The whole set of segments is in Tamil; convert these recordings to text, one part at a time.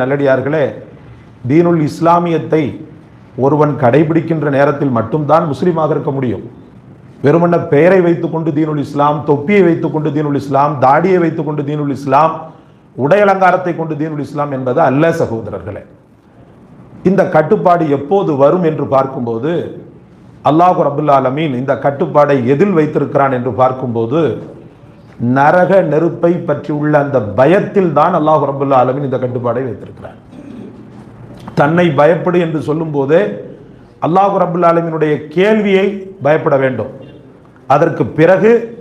நல்லடியார்களே தீனுல் இஸ்லாமியத்தை ஒருவன் கடைபிடிக்கின்ற நேரத்தில் மட்டும்தான் முஸ்லீமாக இருக்க முடியும். வெறுமன்ன பெயரை வைத்துக்கொண்டு தீனுல் இஸ்லாம் தொப்பியை வைத்துக்கொண்டு தீனுல் இஸ்லாம் தாடியை வைத்துக்கொண்டு தீனுல் இஸ்லாம் உடை அலங்காரத்தை கொண்டு தீனுல் இஸ்லாம் என்பது அல்ல சகோதரர்களே. இந்த கட்டுப்பாடு எப்போது வரும் என்று பார்க்கும்போது அல்லாஹு ரபுல் அலமீன் இந்த கட்டுப்பாடை எதில் வைத்திருக்கிறான் என்று பார்க்கும்போது நரக நெருப்பை பற்றி உள்ள அந்த பயத்தில் தான் அல்லாஹ் ரபுல்லா ஆலமீன் இந்த கட்டுப்பாடை வைத்திருக்கிறார். தன்னை பயப்படு என்று சொல்லும் போதே அல்லாஹு ரபுல்லா ஆலமீனுடைய கேள்வியை பயப்பட வேண்டும். அதற்கு பிறகு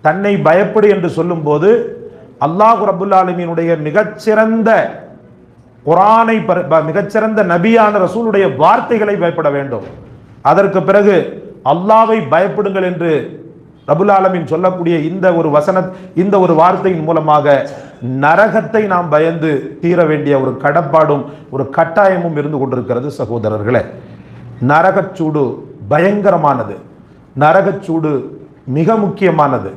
தன்னை பயப்படு என்று சொல்லும்போது அல்லாஹு ரபுல்லா ஆலமீனுடைய மிகச்சிறந்த குரானை ப- மிகச்சிறந்த நபியான ரசூலுடைய வார்த்தைகளை பயப்பட வேண்டும். அதற்கு பிறகு அல்லாவை பயப்படுங்கள் என்று ரபுல் ஆலமின் சொல்லக்கூடிய இந்த ஒரு வசன இந்த ஒரு வார்த்தையின் மூலமாக நரகத்தை நாம் பயந்து தீர வேண்டிய ஒரு கடப்பாடும் ஒரு கட்டாயமும் இருந்து கொண்டிருக்கிறது சகோதரர்களே. நரகச்சூடு பயங்கரமானது. நரகச்சூடு மிக முக்கியமானது.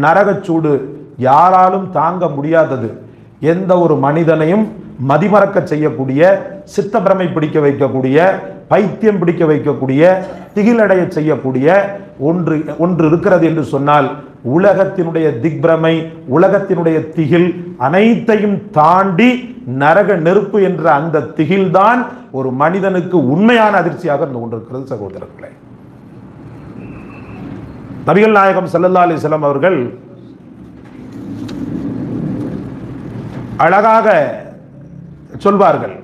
நரகச்சூடு யாராலும் தாங்க முடியாதது. எந்த ஒரு மனிதனையும் மதிமறக்க செய்யக்கூடிய சித்தப்பிரமை பிடிக்க வைக்கக்கூடிய பைத்தியம் பிடிக்க வைக்கக்கூடிய திகிலடைய செய்யக்கூடிய ஒன்று ஒன்று இருக்கிறது என்று சொன்னால் உலகத்தினுடைய திக்பிரமை உலகத்தினுடைய திகில் அனைத்தையும் தாண்டி நரக நெருப்பு என்ற அந்த திகில்தான் ஒரு மனிதனுக்கு உண்மையான அதிர்ச்சியாக இருந்து கொண்டிருக்கிறது சகோதரர்களே. நபிகள் நாயகம் ஸல்லல்லாஹு அலிஸ்லாம் அவர்கள் அழகாக சொல்வார்கள்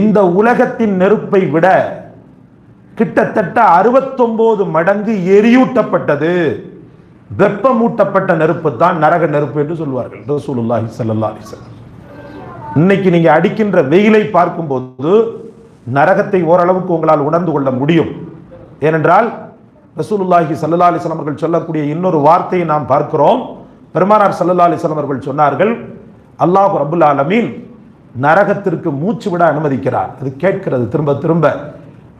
இந்த உலகத்தின் நெருப்பை விட கிட்டத்தட்ட அறுபத்தொன்பது மடங்கு எரியூட்டப்பட்டது. வெப்பமூட்டப்பட்ட நெருப்பு தான் நரக நெருப்பு என்று சொல்வார்கள். ரசூலுல்லாஹி ஸல்லல்லாஹு அலைஹி இன்னைக்கு நீங்க அடிக்கின்ற வெயிலை பார்க்கும்போது நரகத்தை ஓரளவுக்கு உங்களால் உணர்ந்து கொள்ள முடியும். ஏனென்றால் ரசூலுல்லாஹி சல்லா அலிஸ்லாம் அவர்கள் சொல்லக்கூடிய இன்னொரு வார்த்தையை நாம் பார்க்கிறோம். பெருமானார் சல்லா அலிஸ்லாம் அவர்கள் சொன்னார்கள் அல்லாஹ் ரப்புல் ஆலமீன் நரகத்திற்கு மூச்சு விட அனுமதிக்கிறார். அது கேட்கிறது. திரும்ப திரும்ப.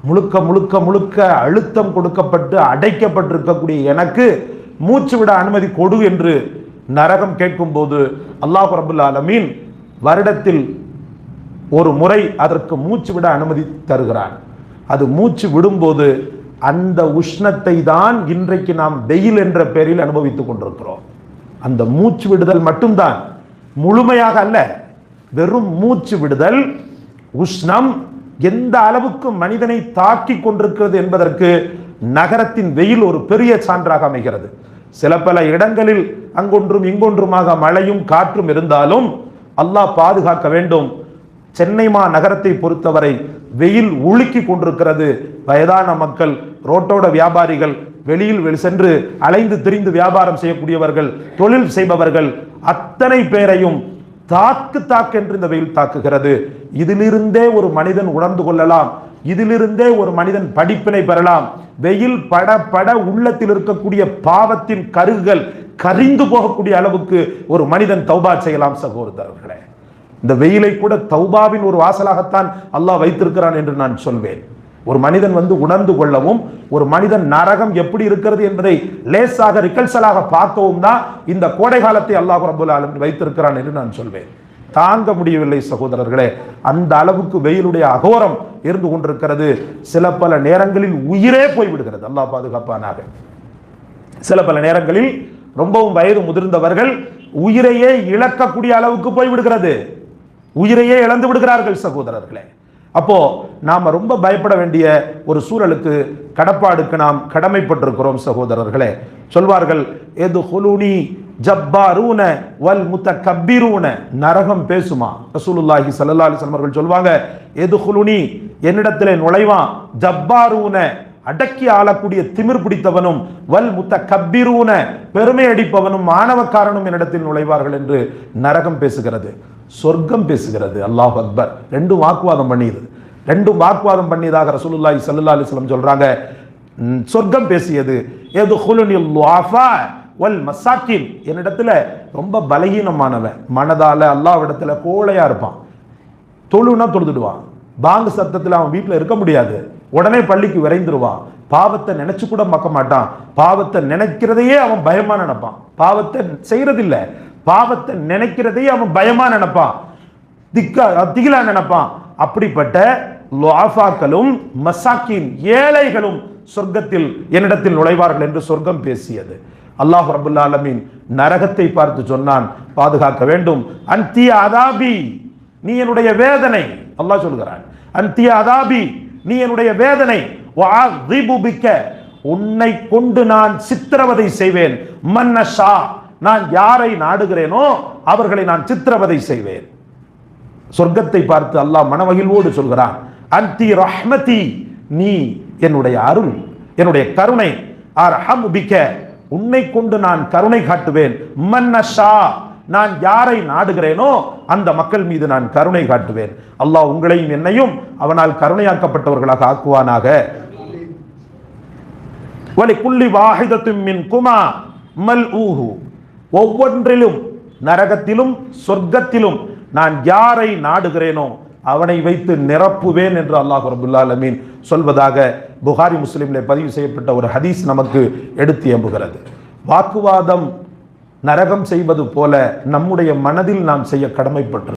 முழுக்க முழுக்க முழுக்க அழுத்தம் கொடுக்கப்பட்டு அடைக்கப்பட்டிருக்கக்கூடிய எனக்கு மூச்சு விட அனுமதி கொடு என்று நரகம் கேட்கும்போது அல்லாஹ் ரபுல் ஆலமீன் வருடத்தில் ஒரு முறை அதற்கு மூச்சு விட அனுமதி தருகிறான். அது மூச்சு விடும்போது அந்த உஷ்ணத்தை தான் இன்றைக்கு நாம் வெயில் என்ற பெயரில் அனுபவித்துக் கொண்டிருக்கிறோம். அந்த மூச்சு விடுதல் மட்டும்தான் முழுமையாக அல்ல. வெறும் மூச்சு விடுதல் உஷ்ணம் எந்த அளவுக்கு மனிதனை தாக்கி கொண்டிருக்கிறது என்பதற்கு நகரத்தின் வெயில் ஒரு பெரிய சான்றாக அமைகிறது. சில பல இடங்களில் அங்கொன்றும் இங்கொன்றுமாக மழையும் காற்றும் இருந்தாலும் அல்லாஹ் பாதுகாக்க வேண்டும். சென்னை மா நகரத்தை பொறுத்தவரை வெயில் உலுக்கி கொண்டிருக்கிறது. வயதான மக்கள் ரோட்டோட வியாபாரிகள் வெளியில் வெளி சென்று அலைந்து திரிந்து வியாபாரம் செய்யக்கூடியவர்கள் தொழில் செய்பவர்கள் அத்தனை பேரையும் தாக்கு தாக்கு என்று இந்த வெயில் தாக்குகிறது. இதிலிருந்தே ஒரு மனிதன் உணர்ந்து கொள்ளலாம். இதிலிருந்தே ஒரு மனிதன் படிப்பினை பெறலாம். வெயில் பட பட உள்ளத்தில் இருக்கக்கூடிய பாவத்தின் கருகுகள் கரிந்து போகக்கூடிய அளவுக்கு ஒரு மனிதன் தௌபா செய்யலாம் சகோதரர்களே. இந்த வெயிலை கூட தௌபாவின் ஒரு வாசலாகத்தான் அல்லாஹ் வைத்திருக்கிறான் என்று நான் சொல்வேன். ஒரு மனிதன் வந்து உணர்ந்து கொள்ளவும் ஒரு மனிதன் நரகம் எப்படி இருக்கிறது என்பதை லேசாக ரிகல்சலாக பார்க்கவும் தான் இந்த கோடை காலத்தை அல்லாஹ் ரபுல் ஆலம் வைத்திருக்கிறான் என்று நான் சொல்வேன். தாங்க முடியவில்லை சகோதரர்களே அந்த அளவுக்கு வெயிலுடைய அகோரம் இருந்து கொண்டிருக்கிறது. சில பல நேரங்களில் உயிரே போய்விடுகிறது அல்லாஹ் பாதுகாப்பானாக. சில பல நேரங்களில் ரொம்பவும் வயது முதிர்ந்தவர்கள் உயிரையே இழக்கக்கூடிய அளவுக்கு போய்விடுகிறது. உயிரையே இழந்து விடுகிறார்கள் சகோதரர்களே. அப்போது நாம ரொம்ப பயப்பட வேண்டிய ஒரு சூழலுக்கு கடப்பாடுக்கு நாம் கடமைப்பட்டிருக்கிறோம் சகோதரர்களே. சொல்வார்கள் எது ஹுலுனி ஜப்பாரூன வல் முத்தகப்பிரூன நரகம் பேசுமா? ரசூலுல்லாஹி சல்லா அலைஹி வஸல்லம் அவர்கள் சொல்வாங்க எது ஹுலுனி என்னிடத்திலே நுழைவான் ஜப்பாரூன அடக்கி ஆளக்கூடிய திமிர் பிடித்தவனும் வல் முத்த கப்பிரூன பெருமை அடிப்பவனும் மாணவக்காரனும் என்னிடத்தில் நுழைவார்கள் என்று நரகம் பேசுகிறது. சொர்க்கம் பேசுகிறது. அல்லாஹ் அக்பர். ரெண்டும் வாக்குவாதம் பண்ணிடுது ரெண்டும் வாக்குவாதம் பண்ணியதாக ரசூலுல்லாஹி சல்லா அலிஸ்லம் சொல்கிறாங்க சொல்றாங்க. சொர்க்கம் பேசியது. எது வல் மசாக்கின். என்னிடத்துல ரொம்ப பலகீனமானவன். மனதால அல்லாவிடத்துல கோழையா இருப்பான். தொழுனா தொழுதுடுவான். பாங்கு சத்தத்தில் அவன் வீட்டில் இருக்க முடியாது. உடனே பள்ளிக்கு விரைந்துருவான். பாவத்தை நினைச்சு கூட மக்க மாட்டான். பாவத்தை நினைக்கிறதையே அவன் பயமா நினைப்பான். பாவத்தை செய்யறதில்லை பாவத்தை நினைக்கிறதையே அவன் பயமா நினைப்பான். திக்கா திகிலா நினைப்பான். அப்படிப்பட்ட லாஃபாக்களும் மசாக்கின் ஏழைகளும் சொர்க்கத்தில் என்னிடத்தில் நுழைவார்கள் என்று சொர்க்கம் பேசியது. அல்லாஹ் ரபுல்லா அலமின் நரகத்தை பார்த்து சொன்னான் பாதுகாக்க வேண்டும். அந்திய அதாபி நீ என்னுடைய வேதனை. அல்லாஹ் சொல்கிறான் அந்திய அதாபி நீ என்னுடைய வேதனை. உன்னை கொண்டு நான் சித்திரவதை செய்வேன். மன்னஷா நான் யாரை நாடுகிறேனோ அவர்களை நான் சித்திரவதை செய்வேன். சொர்க்கத்தை பார்த்து அல்லாஹ் மனமகிழ்வோடு சொல்கிறான் அந்தி ரஹ்மதி நீ என்னுடைய அருள் என்னுடைய கருணை அர்ஹம் பிக்க உன்னை கொண்டு நான் கருணை காட்டுவேன். மன்னஷா நான் யாரை நாடுகிறேனோ அந்த மக்கள் மீது நான் கருணை காட்டுவேன். அல்லாஹ் உங்களையும் என்னையும் அவனால் கருணையாக்கப்பட்டவர்களாக ஆக்குவானாக. வலி குள்ளி வாஹிதத்தும் மின் குமா மல் ஊஹு. ஒவ்வொன்றிலும் நரகத்திலும் சொர்க்கத்திலும் நான் யாரை நாடுகிறேனோ அவனை வைத்து நிரப்புவேன் என்று அல்லாஹ் ரபுல்லாலமீன் சொல்வதாக புகாரி முஸ்லீமில் பதிவு செய்யப்பட்ட ஒரு ஹதீஸ் நமக்கு எடுத்து எம்புகிறது வாக்குவாதம் நரகம் செய்வது போல நம்முடைய மனதில் நாம் செய்ய கடமைப்பட்டு